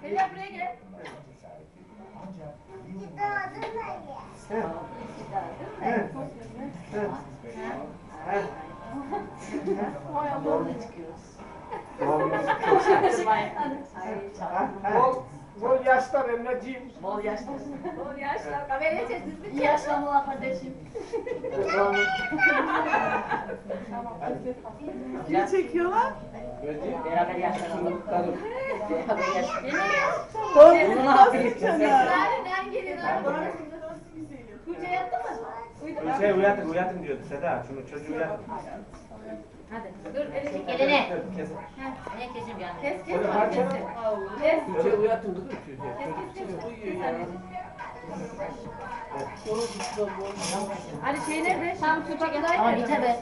Selam buraya gel. Bol, bol yaşlar Emre'ciğim. Bol yaşlı. Bol yaşlar. Kameraya sessiz İyi yaşlanmalar kardeşim. Ne çekiyorlar? Beraber yaşlanalım. Beraber yaşlanalım. Doğru nasıl sana? Nereden geliyorlar? Kuca yattı mı? Şey uyatın, uyatın diyordu Seda. Şunu çocuğu uyatın. Hadi. Dur elini. Elini. Kesin. Ne bir anda. Kes kes. Kes kes. Tuğçe uyatın dur. Kes kes. Uyuyor ya. Ali şey nerede? Tam tutak Ama biter be.